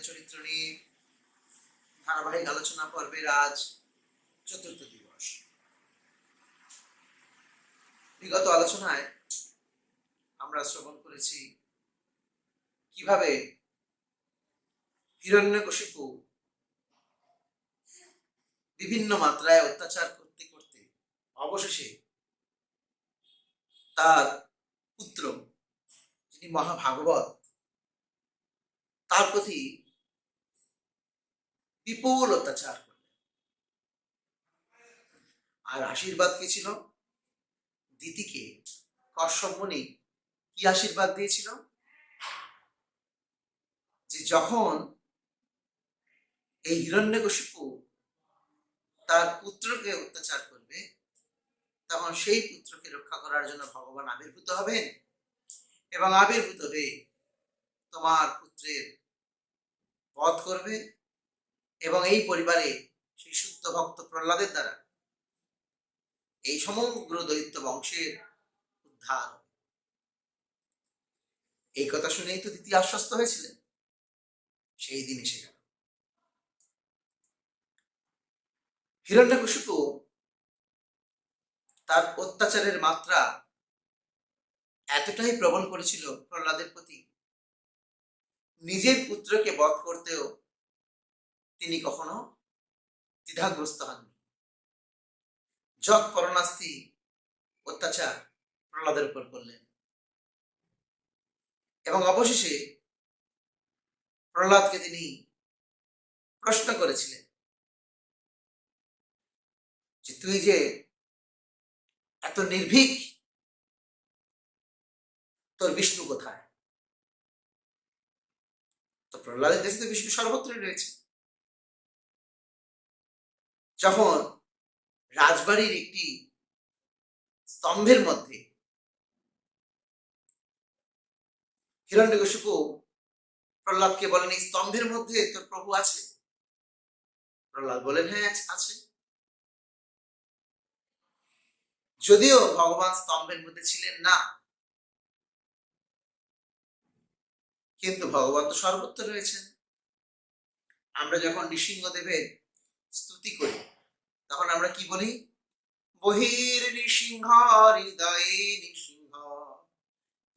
প্রহ্লাদের চরিত্র নিয়ে ধারাবাহিক আলোচনা পর্বের আজ চতুর্থ দিবস। বিগত আলোচনায় আমরা শ্রবণ করেছি কীভাবে হিরণ্যকশিপু বিভিন্ন মাত্রায় অত্যাচার করতে করতে অবশেষে তার পুত্র, যিনি মহাভাগবত, তার প্রতি বিপুল অত্যাচার করলেন। আর আশীর্বাদ কি ছিল? দিতিকে কশ্যপ কি আশীর্বাদ দিয়েছিল? যে যখন এই হিরণ্যকশিপু তার পুত্রকে অত্যাচার করবে, তখন সেই পুত্রকে রক্ষা করার জন্য ভগবান আবির্ভূত হবেন এবং আবির্ভূত হয়ে তোমার পুত্রের বধ করবে। এবং এই পরিবারে সেই শুদ্ধ ভক্ত প্রহ্লাদের দ্বারা এই সমগ্র দৈত্য বংশের উদ্ধার। এই কথা শুনেই তো দ্বিতীয় আশ্বস্ত হয়েছিলেন। সেই দিন এসে গেল। হিরণ্যকশিপু তার অত্যাচারের মাত্রা এতটাই প্রবল করেছিল প্রহ্লাদের প্রতি। নিজের পুত্রকে বধ করতেও তিনি কখনো দ্বিধাগ্রস্ত হননি। যৎ পরনাস্তি অত্যাচার প্রহ্লাদের উপর করলেন। এবং অবশেষে প্রহ্লাদকে তিনি প্রশ্ন করেছিলেন যে, তুই যে এত নির্ভীক, তোর বিষ্ণু কোথায়? তো প্রহ্লাদের দেশে তো বিষ্ণু সর্বত্রই রয়েছে। যখন রাজবাড়ির একটি স্তম্ভের মধ্যে হিরণ্যকশিপু প্রহ্লাদকে বলেন, এই স্তম্ভের মধ্যে তোর প্রভু আছে? প্রহ্লাদ বলেন হ্যাঁ আছে- যদিও ভগবান স্তম্ভের মধ্যে ছিলেন না, কিন্তু ভগবান তো সর্বত্র রয়েছেন। আমরা যখন নৃসিংহদেবের স্তুতি করি তখন আমরা কি বলি? বহির নৃসিংহ হৃদয়ে নৃসিংহ।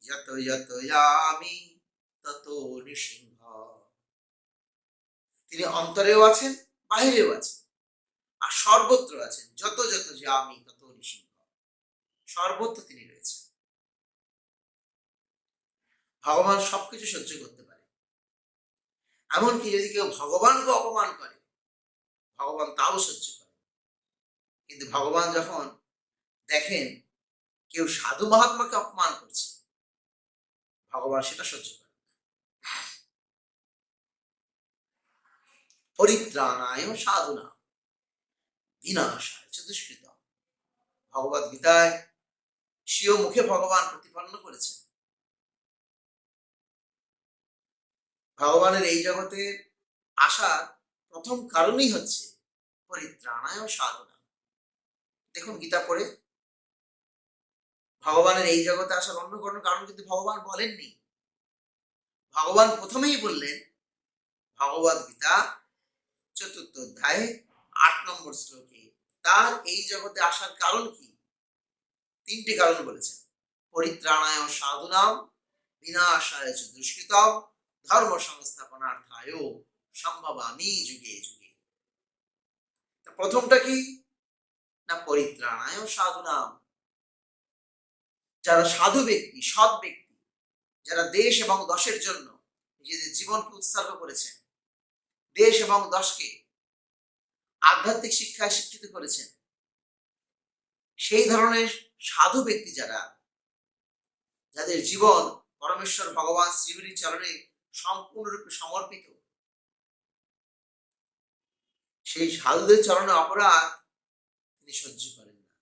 যত যত আমি, তত নৃসিংহ। তিনি অন্তরেও আছেন, বাহিরেও আছেন। আর সর্বত্র আছেন, যত যত যে আমি, তত নৃসিংহ। সর্বত্র তিনি রয়েছেন। ভগবান সবকিছু সহ্য করতে পারে। এমনকি যদি কেউ ভগবানকে অপমান করে, ভগবান তাও সহ্য করে। কিন্তু ভগবান যখন দেখেন কেউ সাধু মহাত্মাকে অপমান করছে, ভগবান সেটা সহ্য করে পরিত্রাণায় সাধুনা বিনাশায় চ দুষ্কৃত ভগবত গীতায় স্বীয় মুখে ভগবান প্রতিপন্ন করেছেন। ভগবানের এই জগতে আসার প্রথম কারণই হচ্ছে পরিত্রাণায় সাধনা দেখুন গীতা পড়ে, ভগবানের এই জগতে আসার অন্য কোনো কারণ কিন্তু ভগবান বলেননি। ভগবান প্রথমেই বললেন, ভগবত গীতা চতুর্থ অধ্যায়ে, আট নম্বর শ্লোকে, তার এই জগতে আসার কারণ কি? তিনটি কারণ বলেছেন। পরিত্রাণায় সাধুনাম, বিনাশায় চ দুষ্কৃতম, ধর্ম সংস্থাপনার্থায় সম্ভবামি যুগে যুগে। তা প্রথমটা কি? না পরিত্রাণায় সাধুনাম যারা সাধু ব্যক্তি, সৎ ব্যক্তি, যারা দেশ এবং দশের জন্য নিজেদের জীবনকে উৎসর্গ করেছেন দেশ এবং দশকে আধ্যাত্মিক শিক্ষায় শিক্ষিত করেছেন, সেই ধরনের সাধু ব্যক্তি যারা, যাদের জীবন পরমেশ্বর ভগবান শ্রীহরির চরণে সম্পূর্ণরূপে সমর্পিত, সেই সাধুদের চরণে অপরাধ তিনি সহ্য করেন না।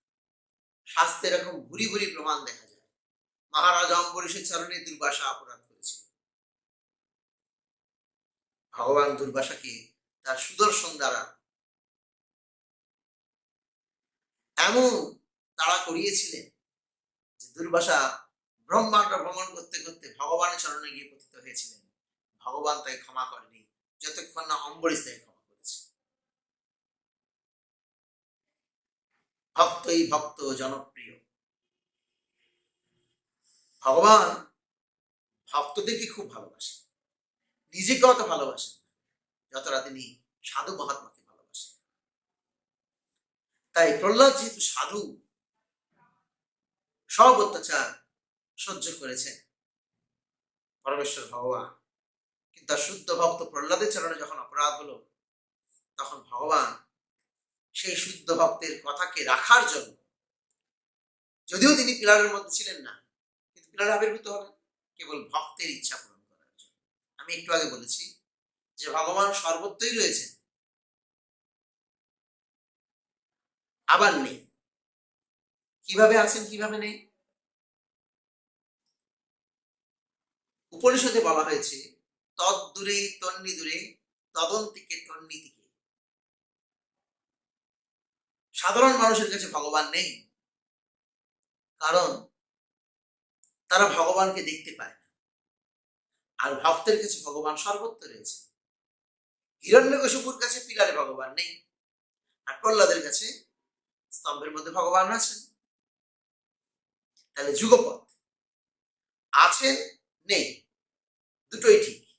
শাস্ত্রে এরকম ভুরি ভুরি প্রমাণ দেখা যায়। মহারাজ অম্বরীশের চরণে দুর্বাসা অপরাধ করেছিল। ভগবান দুর্বাসাকে তার সুদর্শন দ্বারা এমন তারা করিয়েছিলেন যে দুর্বাসা ব্রহ্মাণ্ড ভ্রমণ করতে করতে ভগবানের চরণে গিয়ে পতিত হয়েছিলেন। ভগবান তাই ক্ষমা করেনি যতক্ষণ না অম্বরীশ তাকে ক্ষমা করেছে ভক্তই ভক্ত জনপ্রিয়। ভগবান ভক্তদেরকে খুব ভালোবাসেন। নিজেকে অত ভালোবাসেন যতটা তিনি সাধু মহাত্মাকে ভালোবাসেন। তাই প্রহ্লাদ যেহেতু সাধু, সব অত্যাচার সহ্য করেছেন পরমেশ্বর ভগবান। কিন্তু শুদ্ধ ভক্ত প্রহ্লাদের চরণে যখন অপরাধ হলো, তখন ভগবান সেই শুদ্ধ ভক্তের কথাকে রাখার জন্য। যদিও তিনি পিলারের মধ্যে ছিলেন না, কিন্তু পিলারে আবির্ভূত হবেন কেবল ভক্তের ইচ্ছা পূরণ করার জন্য। আমি একটু আগে বলেছি যে ভগবান সর্বত্রই রয়েছেন। আবার নেই। কীভাবে আছেন, কীভাবে নেই? উপনিষদে বলা হয়েছে তদ দূরে তন্নি দূরে তদন্তিকে তন্নিতিকে। সাধারণ মানুষের কাছে ভগবান নেই। কারণ তারা ভগবানকে দেখতে পায় না। আর ভক্তের কাছে ভগবান সর্বত্র রয়েছে। হিরণ্যকশিপুর কাছে পিলারে ভগবান নেই। আর প্রহ্লাদের কাছে স্তম্ভের মধ্যে ভগবান আছেন। তাহলে যুগপথ আছেন, নেই, দুটোই ঠিক।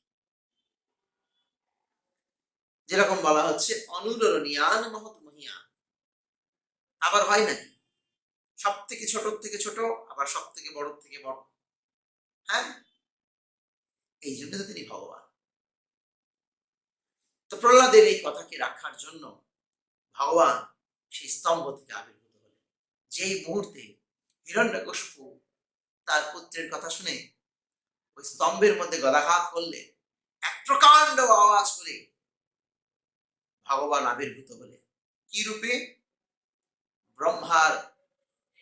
যেরকম বলা হচ্ছে, অনুরণিয়ান মহৎ আবার হয় নাকি সব থেকে ছোট থেকে ছোট, আবার সব থেকে বড় থেকে বড়। হ্যাঁ? এই জন্য তো তিনি ভগবান। তো প্রহ্লাদের এই কথাকে রাখার জন্য ভগবান সেই স্তম্ভ থেকে আবির্ভূত হলেন। যেই মুহূর্তে হিরণ্যকশিপু তার পুত্রের কথা শুনে ওই স্তম্ভের মধ্যে গদাঘাত করলে, এক প্রকাণ্ড আওয়াজ করে ভগবান আবির্ভূত হলেন। কি রূপে ব্রহ্মার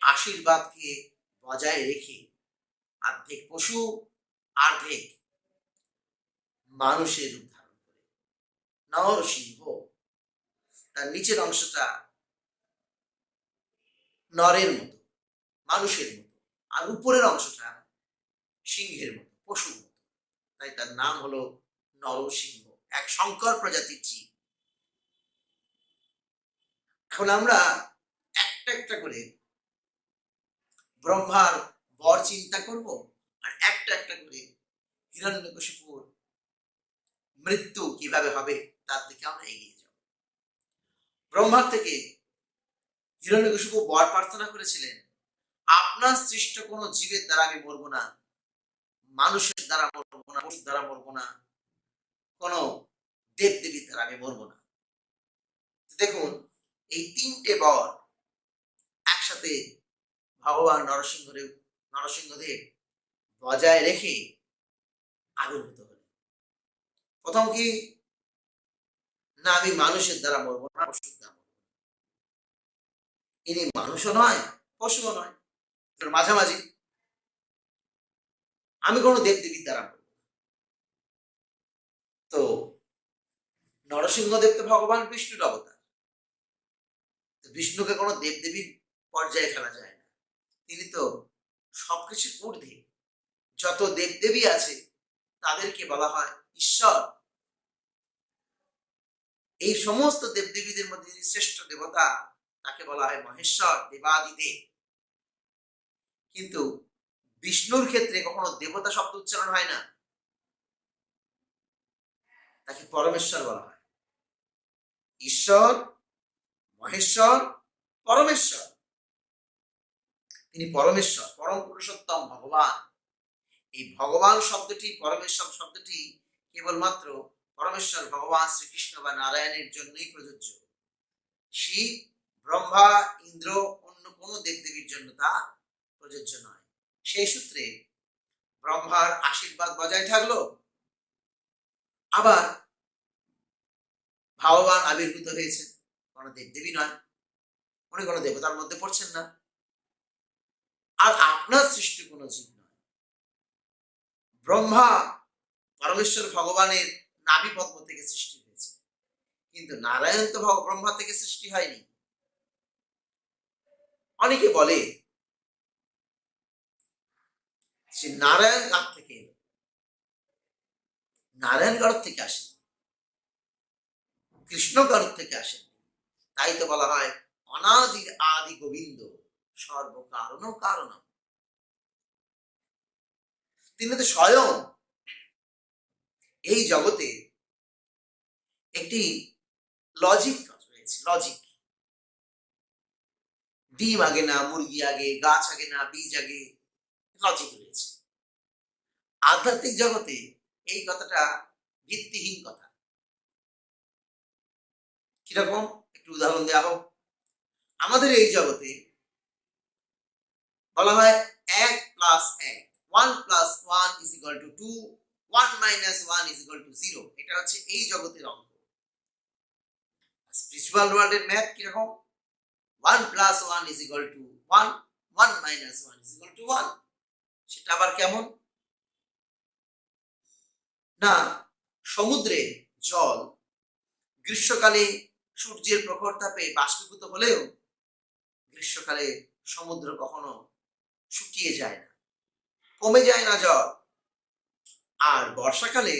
আশীর্বাদকে বজায় রেখে আর্ধেক পশু অর্ধেক মানুষের রূপ ধারণ করে। নরসিংহ তার নিচের অংশটা নরের মতো, মানুষের মতো, আর উপরের অংশটা সিংহের মতো, পশুর মতো। তাই তার নাম হলো নরসিংহ এক শঙ্কর প্রজাতির জীব। এখন আমরা একটা একটা করে ব্রহ্মার বর চিন্তা করব আর একটা একটা করে হিরণ্যকশিপুর মৃত্যু কীভাবে হবে তার দিকে আমরা এগিয়ে যাব। ব্রহ্মার থেকে হিরণ্যকশিপু বর প্রার্থনা করেছিলেন, আপনার সৃষ্ট কোনো জীবের দ্বারা আমি মরবো না, মানুষের দ্বারা মরবো না, পশুর দ্বারা মরবো না, কোনো দেব দেবীর দ্বারা আমি মরবো না। দেখুন, এই তিনটে বর একসাথে ভগবান নরসিংহদেব নরসিংহদেব বজায় রেখে আবির্ভূত হলেন প্রথম কি? না, আমি মানুষের দ্বারা মরবো না, পশুর দ্বারা মরবো ইনি মানুষও নয়, পশুও নয়। মাঝামাঝি। আমি কোনো দেবদেবীর দ্বারা মরবো না। তো নরসিংহদেব তো ভগবান, বিষ্ণুর অবতার। বিষ্ণুকে কোনো দেব দেবদেবীর পর্যায়ে ফেলা যায় না। তিনি তো সবকিছুর ঊর্ধ্বে। যত দেবদেবী আছে, তাদেরকে বলা হয় ঈশ্বর। এই সমস্ত দেবদেবীদের মধ্যে যিনি শ্রেষ্ঠ দেবতা, তাকে বলা হয় মহেশ্বর, দেবাদিদেব। কিন্তু বিষ্ণুর ক্ষেত্রে কখনো দেবতা শব্দ উচ্চারণ হয় না। তাকে পরমেশ্বর বলা হয়। ঈশ্বর, মহেশ্বর, পরমেশ্বর। তিনি পরমেশ্বর, পরম পুরুষোত্তম, ভগবান। এই ভগবান শব্দটি, পরমেশ্বর শব্দটি কেবলমাত্র পরমেশ্বর, ভগবান শ্রীকৃষ্ণ বা নারায়ণের জন্যই প্রযোজ্য। শিব, ব্রহ্মা, ইন্দ্র, অন্য কোনো দেবদেবীর জন্য তা প্রযোজ্য নয়। সেই সূত্রে ব্রহ্মার আশীর্বাদ বজায় থাকল। আবার ভগবান আবির্ভূত হয়েছে। কোনো দেবদেবী নয়। উনি কোনো দেবতার মধ্যে পড়ছেন না। আর আপনার সৃষ্টি কোনো জীব নয়। ব্রহ্মা পরমেশ্বর ভগবানের নাভি পদ্ম থেকে সৃষ্টি হয়েছে। কিন্তু নারায়ণ তো ব্রহ্মা থেকে সৃষ্টি হয়নি। অনেকে বলে যে নারায়ণ কার থেকে এলো? নারায়ণ কারোর থেকে আসে কৃষ্ণ কারুর থেকে আসেন। তাই তো বলা হয় অনাদির আদি গোবিন্দ। সর্বকারণ কারণ তিনি তো স্বয়ং এই জগতে একটি লজিক রয়েছে লজিক ডিম আগে না, মুরগি আগে, গাছ আগে না, বীজ আগে লজিক রয়েছে। আধ্যাত্মিক জগতে এই কথাটা ভিত্তিহীন কথা। কীরকম? একটু উদাহরণ দেওয়া হোক। আমাদের এই জগতে বলা হয় এক প্লাস এক। One plus one is equal two two one minus one is equal two zero এটা হচ্ছে এই জগতের অঙ্ক স্পিরিচুয়াল ওয়ার্ল্ডের ম্যাথ কীরকম? One plus one is equal two one one minus one is equal two one সেটা আবার কেমন? না, সমুদ্রে জল গ্রীষ্মকালে সূর্যের প্রখর তাপে বাষ্পীভূত হলেও গ্রীষ্মকালে সমুদ্র কখনো শুকিয়ে যায় না, কমে যায় না জল। আর বর্ষাকালে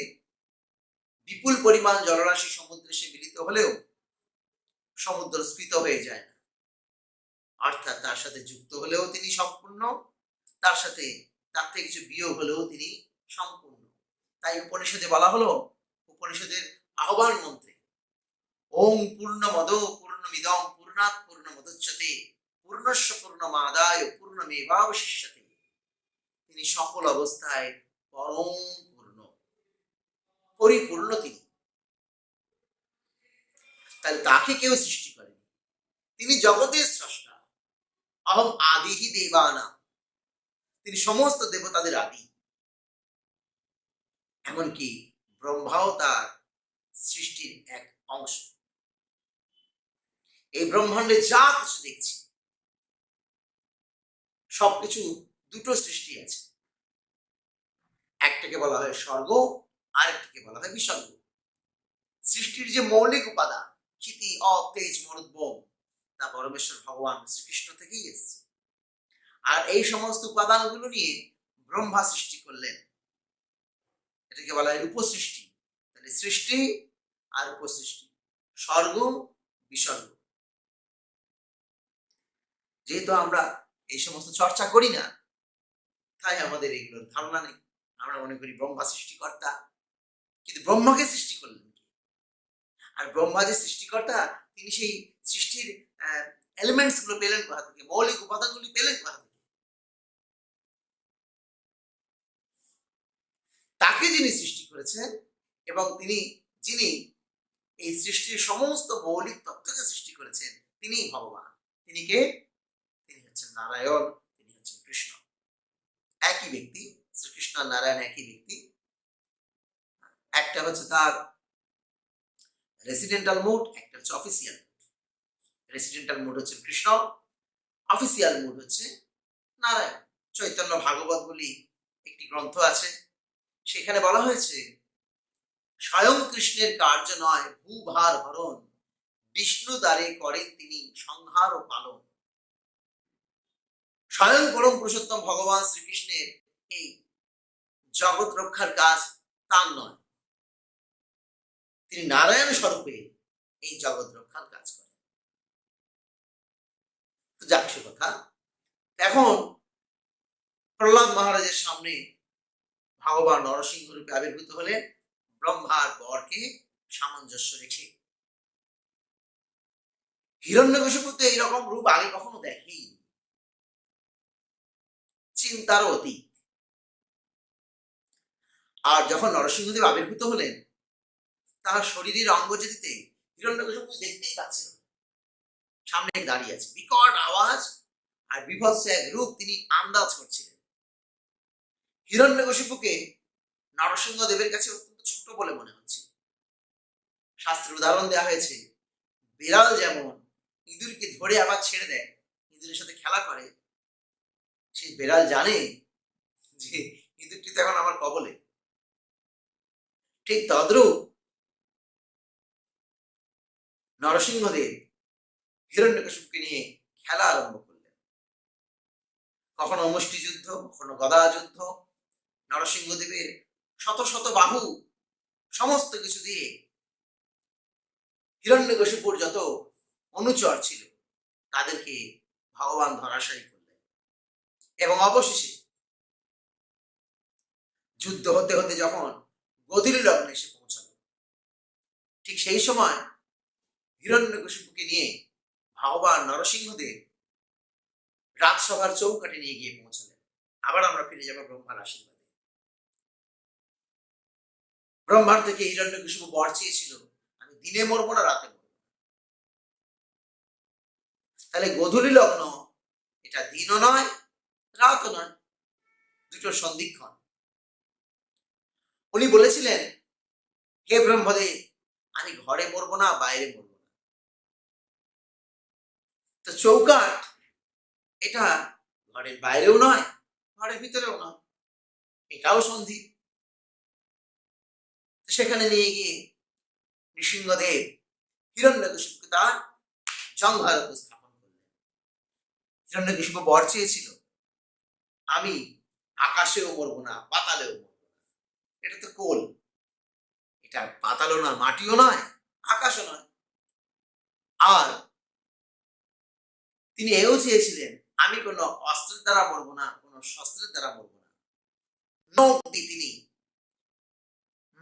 বিপুল পরিমাণ জলরাশি সমুদ্রে সে মিলিত হলেও সমুদ্র স্ফীত হয়ে যায় না। অর্থাৎ তার সাথে যুক্ত হলেও তিনি সম্পূর্ণ, তার সাথে তার থেকে কিছু বিয়োগ হলেও তিনি সম্পূর্ণ। তাই উপনিষদে বলা হলো, উপনিষদের আহ্বান মন্ত্রে ওম পূর্ণমদ পূর্ণমিদম পূর্ণাৎ পূর্ণমদচ্যতে। পূর্ণস্য পূর্ণমাদায় পূর্ণমেবাবশিষ্যতে তিনি সকল অবস্থায় পরম পূর্ণ, পরিপূর্ণ তিনি। তাহলে তাকে কেউ সৃষ্টি করেনি। তিনি জগতের স্রষ্টা অহম আদিহি দেবানা তিনি সমস্ত দেবতাদের আদি। এমনকি ব্রহ্মাও তার সৃষ্টির এক অংশ। এই ব্রহ্মাণ্ডে যা কিছু দেখছি সবকিছু দুটো সৃষ্টি আছে। একটাকে বলা হয় স্বর্গ আর একটাকে বলা হয় বিসর্গ সৃষ্টির যে মৌলিক উপাদান, ক্ষিতি অপ তেজ মরুদ্বোম তা পরমেশ্বর ভগবান শ্রীকৃষ্ণ থেকেই এসছে। আর এই সমস্ত উপাদানগুলো নিয়ে ব্রহ্মা সৃষ্টি করলেন। এটাকে বলা হয় উপসৃষ্টি। তাহলে সৃষ্টি আর উপসৃষ্টি, স্বর্গ বিসর্গ যেহেতু আমরা এই সমস্ত চর্চা করি না। তাই আমাদের এগুলোর ধারণা নেই। আমরা মনে করি ব্রহ্মা সৃষ্টিকর্তা। কিন্তু ব্রহ্মাকে সৃষ্টি করলেন আর ব্রহ্মা যে সৃষ্টিকর্তা, তিনি সেই সৃষ্টির এলিমেন্টসগুলো পেলেন কোথা থেকে? মৌলিক উপাদানগুলি পেলেন কোথা থেকে? তাকে যিনি সৃষ্টি করেছেন এবং তিনি, যিনি এই সৃষ্টির সমস্ত মৌলিক তত্ত্বকে সৃষ্টি করেছেন, তিনি ভগবান। তিনি কে? হচ্ছেন নারায়ণ, তিনি হচ্ছেন কৃষ্ণ। একই ব্যক্তি, শ্রীকৃষ্ণ আর নারায়ণ একই ব্যক্তি। একটা হচ্ছে তার রেসিডেন্টাল মোড একটা হচ্ছে অফিসিয়াল রেসিডেন্টাল মোড হচ্ছে কৃষ্ণ অফিসিয়াল মোড হচ্ছে নারায়ণ। চৈতন্য ভাগবত বলি একটি গ্রন্থ আছে, সেখানে বলা হয়েছে, স্বয়ং কৃষ্ণের কার্য নয় ভূভার হরণ বিষ্ণু দ্বারে করেন তিনি, সংহার ও পালন। স্বয়ং পরম পুরুষোত্তম ভগবান শ্রীকৃষ্ণের এই জগৎ রক্ষার কাজ তার নয়। তিনি নারায়ণ স্বরূপে এই জগৎ রক্ষার কাজ করেন। তো যাক সে কথা। এখন প্রহ্লাদ মহারাজের সামনে ভগবান নরসিংহ রূপে আবির্ভূত হলেন। ব্রহ্মার বরকে সামঞ্জস্য রেখে। হিরণ্যকশিপু তো এইরকম রূপ আগে কখনো দেখেই চিন্তার অতীত। আর যখন নরসিংহদেব আবির্ভূত হলেন, তার শরীরের অঙ্গ যেতে হিরণ্যকশিপু দেখতেই পাচ্ছিল সামনে দাঁড়িয়ে আছে। বিকট আওয়াজ আর বিভৎস এক রূপ তিনি আন্দাজ করছিলেন। হিরণ্যকশিপুকে নরসিংহদেবের কাছে অত্যন্ত ছোট বলে মনে হচ্ছে। শাস্ত্রের উদাহরণ দেওয়া হয়েছে, বিড়াল যেমন ইঁদুরকে ধরে আবার ছেড়ে দেয়, ইঁদুরের সাথে খেলা করে সেই বেড়াল জানে যে ইঁদুরটি তো এখন আমার কবলে। ঠিক তদ্রূপ নরসিংহদেব হিরণ্যকশিপুকে নিয়ে খেলা আরম্ভ করলেন। কখনো মুষ্টিযুদ্ধ কখনো গদা যুদ্ধ নরসিংহদেবের শত শত বাহু, সমস্ত কিছু দিয়ে হিরণ্যকশিপুর যত অনুচর ছিল, তাদেরকে ভগবান ধরাশায়ী এবং অবশেষে যুদ্ধ হতে হতে যখন গদির লগ্নে এসে পৌঁছাল, ঠিক সেই সময় হিরণ্যকশিপুকে নিয়ে ভগবান নরসিংহদেব রাজসভার চৌকাঠে নিয়ে গিয়ে পৌঁছালেন। আবার আমরা ফিরে যাব ব্রহ্মার আশীর্বাদে। ব্রহ্মার থেকে হিরণ্যকশিপু বর চেয়েছিল, আমি দিনে মরবো না, রাতে মরবো তাহলে গধূলি লগ্ন এটা দিনও নয় রাতও নয়, দুটো সন্ধিক্ষণ। উনি বলেছিলেন, হে ব্রহ্মদেব আমি ঘরে মরবো না, বাইরে মরবো না। তো চৌকাট এটা ঘরের বাইরেও নয়, ঘরের ভিতরেও নয়, এটাও সন্ধি। তো সেখানে নিয়ে গিয়ে নৃসিংহদেব হিরণ্যকশিপুকে তার জঙ্ঘার উপস্থাপন করলেন। হিরণ্যকশিপু বর চেয়েছিল আমি আকাশেও মরবো না, পাতালেও মরবো না। এটা তো কোল। এটা পাতালও না মাটিও নয়, আকাশও নয়। আর তিনি এও চেয়েছিলেন, আমি কোনো অস্ত্রের দ্বারা মরবো না, কোনো শস্ত্রের দ্বারা মরবো না। নৌক্তি তিনি।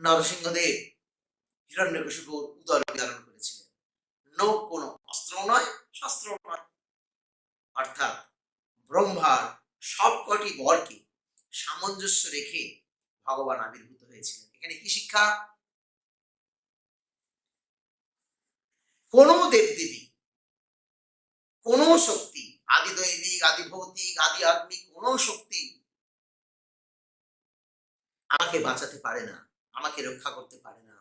নরসিংহদেব হিরণ্যকশিপুর উদর বিধারণ করেছিলেন। নৌক কোনো অস্ত্র নয় শস্ত্র নয়। অর্থাৎ ব্রহ্মার সবকটি বরকে সামঞ্জস্য রেখে ভগবান আবির্ভূত হয়েছিলেন। এখানে কি শিক্ষা? কোনো দেবদেবী কোনো শক্তি, আদি দৈবিক, আদি ভৌতিক, আদি আত্মিক, কোন শক্তি আমাকে বাঁচাতে পারে না, আমাকে রক্ষা করতে পারে না।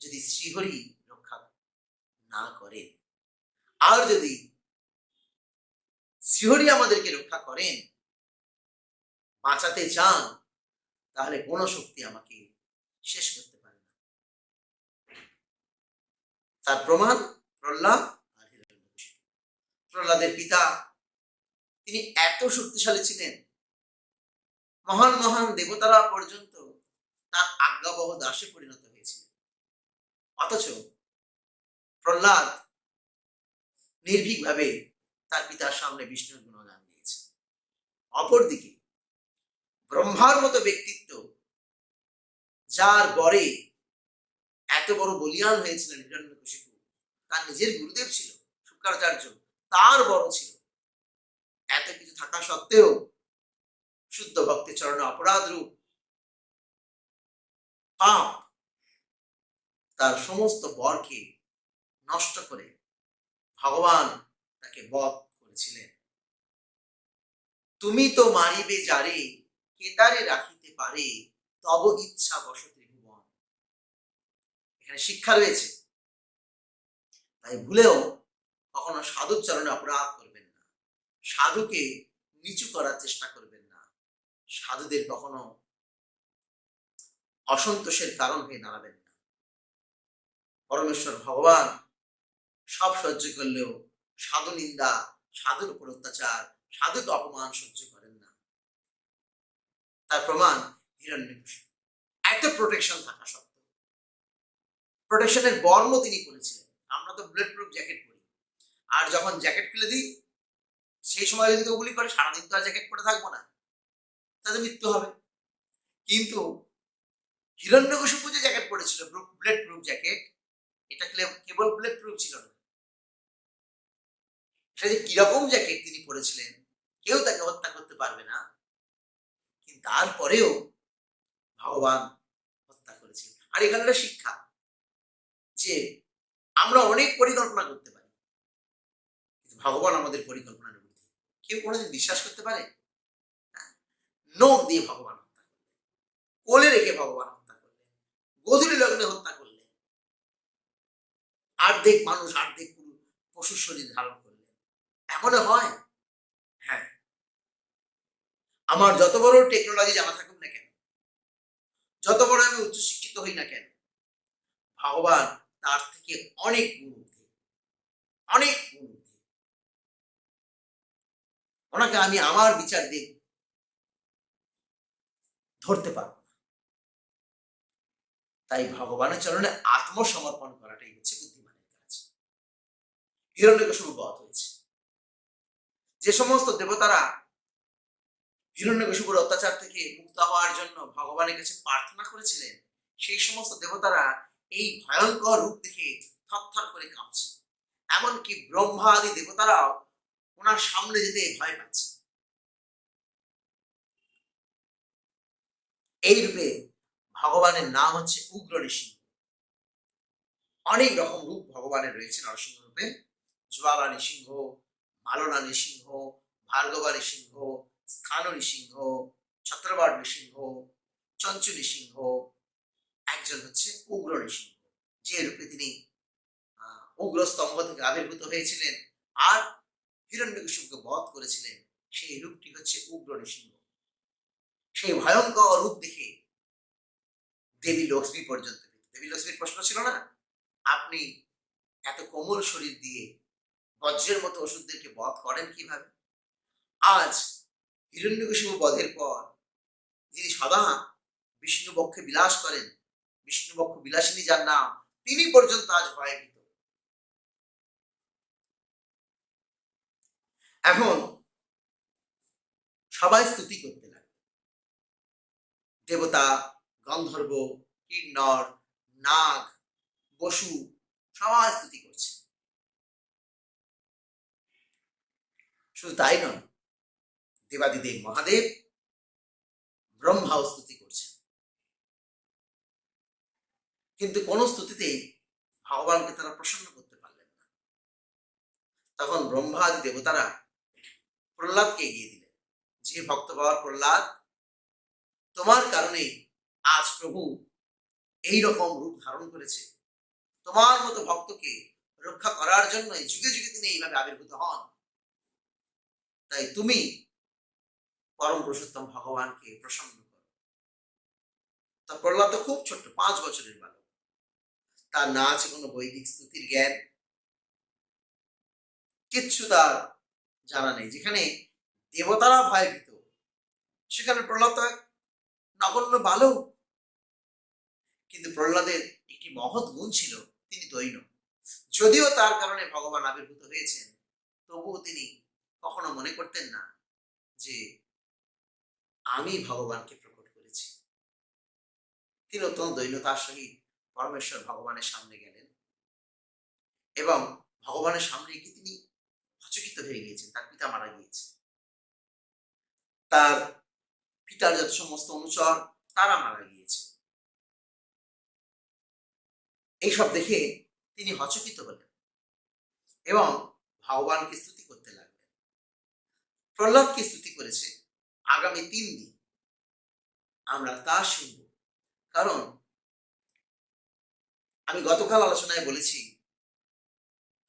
যদি শ্রীহরি রক্ষা না করে, আর যদি শ্রীহরি আমাদেরকে রক্ষা করেন বাঁচাতে চান, তাহলে কোন শক্তি আমাকে শেষ করতে পারে না। তার প্রমাণ প্রহ্লাদ প্রহ্লাদের পিতা তিনি এত শক্তিশালী ছিলেন। মহান মহান দেবতারা পর্যন্ত তার আজ্ঞাবহ দাসে পরিণত হয়েছিলেন। অথচ প্রহ্লাদ নির্ভীকভাবে তার পিতার সামনে বিষ্ণুর গুণগান দিয়েছে অপরদিকে ব্রহ্মার মতো ব্যক্তিত্ব, যার বরে এত বড় বলিয়ান হয়েছিলেন হিরণ্যকশিপু তার নিজের গুরুদেব ছিল শুক্রাচার্য, তার বড় ছিল। এত কিছু থাকা সত্ত্বেও শুদ্ধ ভক্তের চরণে অপরাধ রূপ, পাপ তার সমস্ত বরকে নষ্ট করে ভগবান তাকে বধ করেছিলেন। তুমি তো মারিবে যারে কেদারে রাখিতে পারে, তব ইচ্ছা বশ ত্রিভুবন এখানে শিক্ষা রয়েছে। তাই ভুলেও কখনো সাধুর চরণে অপরাধ করবেন না। সাধুকে নিচু করার চেষ্টা করবেন না। সাধুদের কখনো অসন্তোষের কারণ হয়ে দাঁড়াবেন না। পরমেশ্বর ভগবান সব সহ্য করলেও সাধু নিন্দা, সাধুর উপর অত্যাচার, সাধুকে অপমান সহ্য করেন তার প্রমাণ এত প্রোটেকশন থাকা সত্ত্বেও। প্রোটেকশনের বর্ম তিনি করেছিলেন। আমরা তো বুলেট প্রুফ জ্যাকেট পরি। আর যখন জ্যাকেট খুলে দিই, সেই সময় যদি কেউ গুলি করে, সারাদিন তো আর জ্যাকেট পরে থাকব না। তাদের মৃত্যু হবে। কিন্তু হিরণ্যকশিপু যে জ্যাকেট পরেছিল বুলেট প্রুফ জ্যাকেট এটা কেবল বুলেট প্রুফ ছিল না। এটা যে কীরকম জ্যাকেট তিনি পরেছিলেন, কেউ তাকে হত্যা করতে পারবে না। কিন্তু তারপরেও ভগবান হত্যা করেছেন আর এখানে একটা শিক্ষা যে আমরা অনেক পরিকল্পনা করতে পারি, কিন্তু ভগবান আমাদের পরিকল্পনার বিরুদ্ধে কেউ কোনোদিন বিশ্বাস করতে পারে? নখ দিয়ে ভগবান হত্যা করলেন, কোলে রেখে ভগবান হত্যা করলেন, গধুলি লগ্নে হত্যা করলেন। আর্ধেক মানুষ, আর্ধেক পশুর শরীর ধারণ করলেন। এমনও হ্যাঁ আমার যত বড় টেকনোলজি জানা থাকুক না কেন যত বড় আমি উচ্চশিক্ষিত হই না কেন ভগবান তার থেকে অনেক ঊর্ধ্বে, অনেক ঊর্ধ্বে। ওনাকে আমি আমার বিচার দিয়ে ধরতে পারব তাই ভগবানের চরণে আত্মসমর্পণ করাটাই হচ্ছে বুদ্ধিমানের কাজ। হিরণ্যকশিপু বধ হয়েছে। যে সমস্ত দেবতারা হিরণ্যকশিপুর অত্যাচার থেকে মুক্ত হওয়ার জন্য ভগবানের কাছে প্রার্থনা করেছিলেন, সেই সমস্ত দেবতারা এই ভয়ঙ্কর রূপ দেখে থরথর করে কাঁপছে। এমনকি ব্রহ্মা আদি দেবতারাও ওনার সামনে যেতে ভয় পাচ্ছে। এই রূপে ভগবানের নাম হচ্ছে উগ্র নৃসিংহ অনেক রকম রূপ ভগবানের রয়েছে নরসিংহ রূপে। জ্বালা নৃসিংহ মালনা নৃসিংহ, ভার্গবা নৃসিংহ স্থান নৃসিংহ ছত্রবাদ নৃসিংহ, চঞ্চু নৃসিংহ, একজন হচ্ছে উগ্র নৃসিংহ, যে রূপে তিনি উগ্র স্তম্ভ থেকে আবির্ভূত হয়েছিলেন আর হিরণ্যকশিপুকে বধ করেছিলেন, সেই রূপটি হচ্ছে উগ্র নৃসিংহ। সেই ভয়ঙ্কর রূপ দেখে দেবী লক্ষ্মী পর্যন্ত দেবী লক্ষ্মীর প্রশ্ন ছিল না? আপনি এত কোমল শরীর দিয়ে বজ্রের মতো ওষুধদেরকে বধ করেন কীভাবে? আজ হিরণ্যকশিপু বধের পর যিনি সদা বিষ্ণু বক্ষে বিলাস করেন বিষ্ণু বক্ষ বিলাসিনী যার নাম, তিনি পর্যন্ত আজ ভয়ে ভীত এখন সবাই স্তুতি করতে লাগে দেবতা, গন্ধর্ব কিন্নর নাগ, বসু সবাই স্তুতি করছে। শুধু তাই নয় দেবাদিদেব মহাদেব ব্রহ্মাও স্তুতি করছেন। কিন্তু কোন স্তুতিতেই ভগবানকে তারা প্রসন্ন করতে পারলেন না। তখন ব্রহ্মা দেবতারা প্রহ্লাদকে এগিয়ে দিলেন। যে ভক্ত বাবার প্রহ্লাদ, তোমার কারণে আজ প্রভু এই রকম রূপ ধারণ করেছে। তোমার মতো ভক্তকে রক্ষা করার জন্য যুগে যুগে তিনি এইভাবে আবির্ভূত হন। তাই তুমি পরম পুরুষোত্তম ভগবানকে প্রসন্ন করো। তা প্রহ্লাদ তো খুব ছোট্ট, পাঁচ বছরের বালক। তার না আছে কোনো বৈদিক স্তুতির জ্ঞান। কিচ্ছু তার জানা নেই। যেখানে দেবতারা ভয়ভীত, সেখানে প্রহ্লাদ নগণ্য বালক। কিন্তু প্রহ্লাদের একটি মহৎ গুণ ছিল, তিনি দৈন। যদিও তার কারণে ভগবান আবির্ভূত হয়েছেন, তবুও তিনি কখনো মনে করতেন না যে আমি ভগবানকে প্রকট করেছি। তিনি অত্যন্ত দৈন্যতার সহিত পরমেশ্বর ভগবানের সামনে গেলেন এবং ভগবানের সামনে গিয়ে তিনি হচকিত হয়ে গিয়েছেন, তার পিতা মারা গিয়েছে তার পিতার যত সমস্ত অনুচর, তারা মারা গিয়েছে। এইসব দেখে তিনি হচকিত হলেন এবং ভগবানকে স্তুতি করতে লাগলেন। প্রহ্লাদকে স্তুতি করেছে আগামী তিন দিন আমরা তা শুনব। কারণ আমি গতকাল আলোচনায় বলেছি,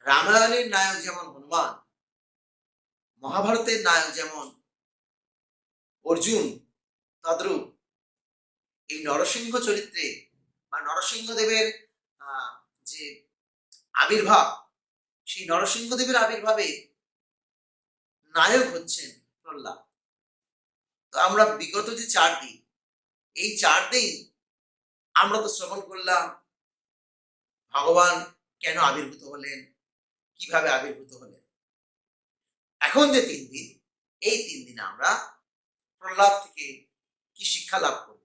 রামায়ণের নায়ক যেমন হনুমান, মহাভারতের নায়ক যেমন অর্জুন, তদ্রূপ এই নরসিংহ চরিত্রে বা নরসিংহদেবের যে আবির্ভাব, সেই নরসিংহদেবের আবির্ভাবে নায়ক হচ্ছেন প্রহ্লাদ। তো আমরা বিগত যে চার দিন, এই চার দিন আমরা তো শ্রবণ করলাম, ভগবান কেন আবির্ভূত হলেন? কীভাবে আবির্ভূত হলেন? এখন যে তিন দিন, এই তিন দিনে আমরা প্রহ্লাদ থেকে কি শিক্ষা লাভ করব?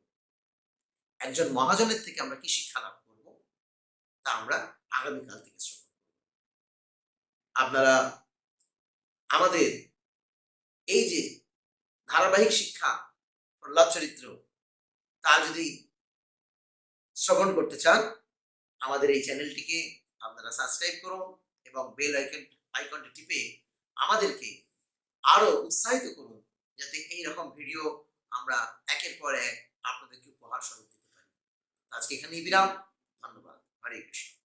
একজন মহাজনের থেকে আমরা কি শিক্ষা লাভ করব? তা আমরা আগামীকাল থেকে শ্রবণ করব। আপনারা আমাদের এই যে ধারাবাহিক শিক্ষা, প্রহ্লাদ চরিত্র, তা যদি শ্রবণ করতে চান, আমাদের এই চ্যানেলটিকে আপনারা সাবস্ক্রাইব করুন এবং বেল আইকন আইকনটি টিপে আমাদেরকে আরও উৎসাহিত করুন, যাতে এই রকম ভিডিও আমরা একের পর এক আপনাদেরকে উপহার স্বরূপ দিতে পারি। আজকে এখানেই বিরাম, ধন্যবাদ। হরে কৃষ্ণ।